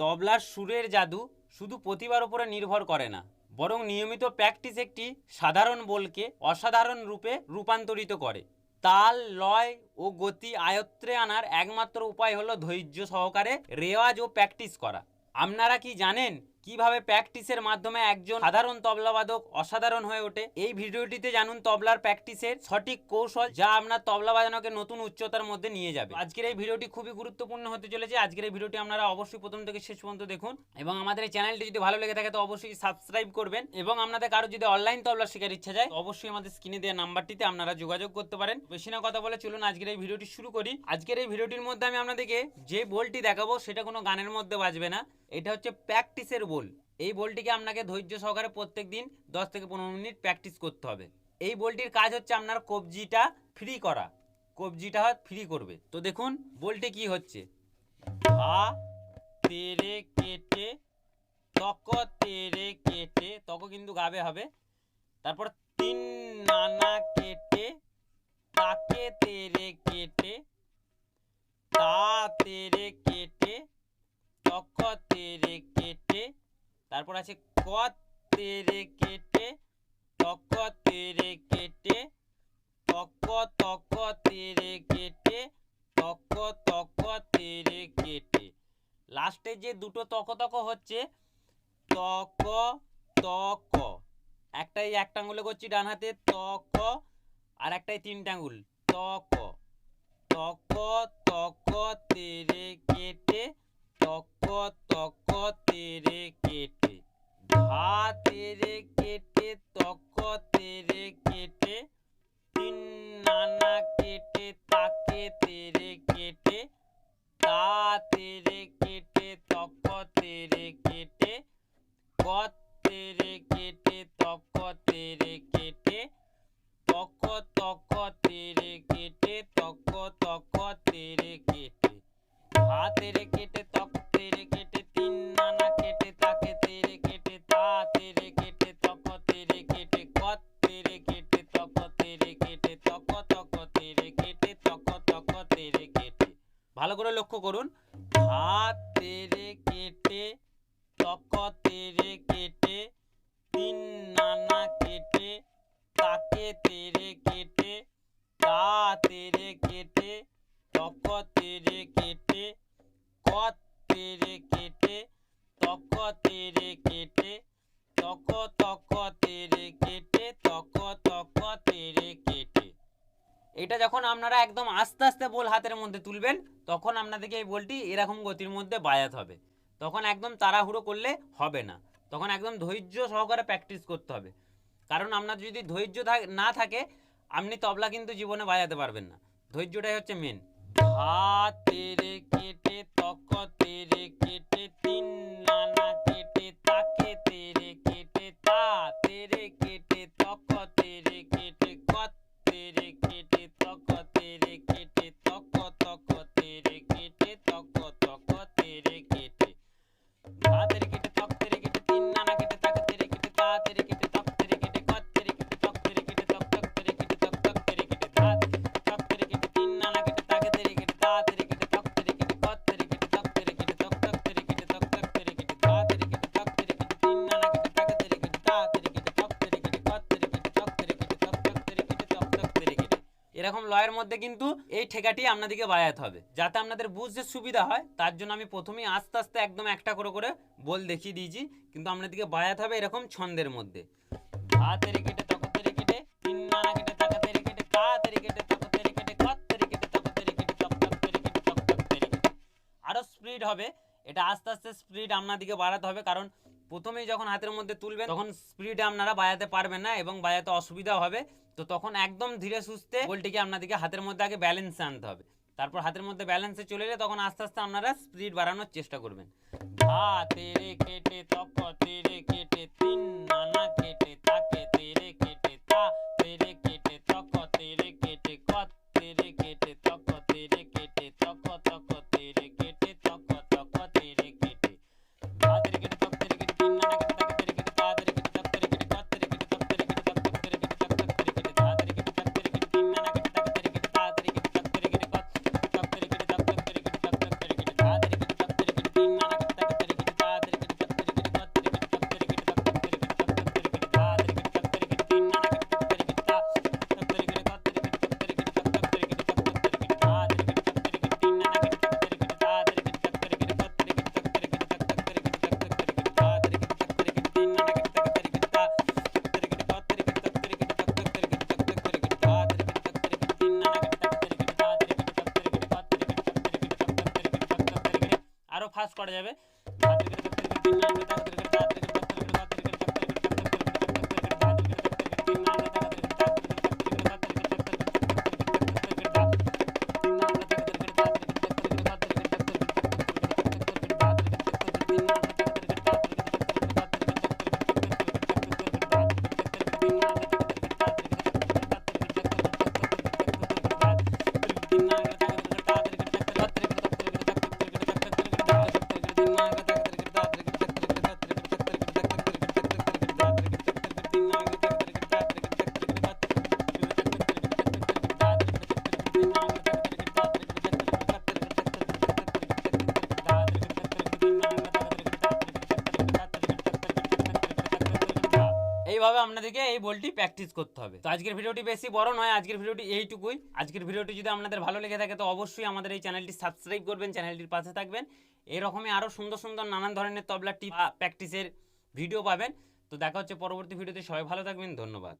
তবলার সুরের জাদু শুধু প্রতিভার উপরে নির্ভর করে না, বরং নিয়মিত প্র্যাকটিস একটি সাধারণ বলকে অসাধারণ রূপে রূপান্তরিত করে। তাল, লয় ও গতি আয়ত্তে আনার একমাত্র উপায় হলো ধৈর্য সহকারে রেওয়াজ ও প্র্যাকটিস করা। আপনারা কি জানেন কীভাবে প্র্যাকটিসের মাধ্যমে একজন সাধারণ তবলাবাদক অসাধারণ হয়ে ওঠে? এই ভিডিওটিতে জানুন তবলার প্র্যাকটিসের সঠিক কৌশল, যা আপনার তবলা বাজানোকে নতুন উচ্চতার মধ্যে নিয়ে যাবে। আজকের এই ভিডিওটি খুবই গুরুত্বপূর্ণ হতে চলেছে। আজকের এই ভিডিওটি আপনারা অবশ্যই প্রথম থেকে শেষ পর্যন্ত দেখুন এবং আমাদের এই চ্যানেলটি যদি ভালো লেগে থাকে, তো অবশ্যই সাবস্ক্রাইব করবেন এবং আপনাদের কারও যদি অনলাইন তবলা শেখার ইচ্ছা যায় অবশ্যই আমাদের স্ক্রিনে দেওয়া নাম্বারটিতে আপনারা যোগাযোগ করতে পারেন। বেশি না কথা বলে চলুন আজকের এই ভিডিওটি শুরু করি। আজকের এই ভিডিওটির মধ্যে আমি আপনাদেরকে যে বলটি দেখাবো, সেটা কোনো গানের মধ্যে বাজবে না। এটা হচ্ছে প্র্যাকটিসের বল। এই বলটিকে আপনাকে ধৈর্য সহকারে প্রত্যেক দিন দশ থেকে পনেরো মিনিট প্র্যাকটিস করতে হবে। এই বলটির কাজ হচ্ছে আপনার কবজিটা ফ্রি করা। কবজিটা ফ্রি করবে। তো দেখুন, বলটি কি হচ্ছে? ধা, তেরে, কেটে, তক, তেরে, কেটে, তক কিন্তু গাবে হবে। তারপর তিন নানা কেটে, তাকে, তেরে, কেটে, তা, তেরে, কেটে, তক, তেরে তারপর আছে ক তেরে কেটে তক তেরে কেটে তক তক তেরে কেটে তক তক তেরে কেটে লাস্টে যে দুটো তক তক হচ্ছে তক তক একটাই একটা আঙুলে করছি ডান হাতে তক আর একটাই তিনটা আঙুল তক তক তক তেরে কেটে তক তক তেরে কেটে ভাতের তেরে কেটে তক তেরে লক্ষ্য করুন। কেটে কেটে তিন নানা কেটে, তাকে তেরে কেটে তা তেরে কেটে তক তেরে কেটে, কত তেরে কেটে তক তেরে কেটে তক তক তেরে কেটে তক তক এটা যখন আপনারা একদম আস্তে আস্তে বল হাতের মধ্যে তুলবেন, তখন আপনাদেরকে এই বলটি এরকম গতির মধ্যে বায়াত হবে। তখন একদম তাড়াহুড়ো করলে হবে না। তখন একদম ধৈর্য সহকারে প্র্যাকটিস করতে হবে। কারণ আপনার যদি ধৈর্য না থাকে, আপনি তবলা কিন্তু জীবনে বাজাতে পারবেন না। ধৈর্যটাই হচ্ছে মেন ধা তেরে কেটে তক তেরে কেটে, তিন লয়ের মধ্যে কিন্তু এই ঠেকাটি আপনাদেরকে বাজাতে হবে, যাতে আপনাদের বুঝতে সুবিধা হয়। তার জন্য আমি প্রথমেই আস্তে আস্তে একদম একটা করে করে বল দেখিয়ে দিয়েছি, কিন্তু আপনাদেরকে বাজাতে হবে এরকম ছন্দের মধ্যে। তেরে কেটে কেটে তিন কেটে কেটে কেটে কেটে কেটে কেটে কেটে কেটে আরও স্পিড হবে, এটা আস্তে আস্তে স্পিড আপনাদেরকে বাড়াতে হবে, কারণ প্রথমেই যখন হাতের মধ্যে তুলবেন, তখন স্পিড আপনারা বাজাতে পারবেন না এবং বাজাতে অসুবিধা হবে। তো তখন একদম ধীরে সুস্থে বলটিকে আপনাদেরকে হাতের মধ্যে আগে ব্যালেন্সে আনতে হবে। তারপর হাতের মধ্যে ব্যালেন্সে চলে এলে তখন আস্তে আস্তে আপনারা স্পিড বাড়ানোর চেষ্টা করবেন। তেরে কেটে তক তেরে তক করা যাবে। এইভাবে আপনাদেরকে এই বলটি প্র্যাকটিস করতে হবে। তো আজকের ভিডিওটি বেশি বড় নয়, আজকের ভিডিওটি এইটুকুই। আজকের ভিডিওটি যদি আপনাদের ভালো লেগে থাকে, তো অবশ্যই আমাদের এই চ্যানেলটি সাবস্ক্রাইব করবেন, চ্যানেলটির পাশে থাকবেন। এরকমই আরও সুন্দর সুন্দর নানান ধরনের তবলা টিপ প্র্যাকটিসের ভিডিও পাবেন। তো দেখা হচ্ছে পরবর্তী ভিডিওতে। সবাই ভালো থাকবেন, ধন্যবাদ।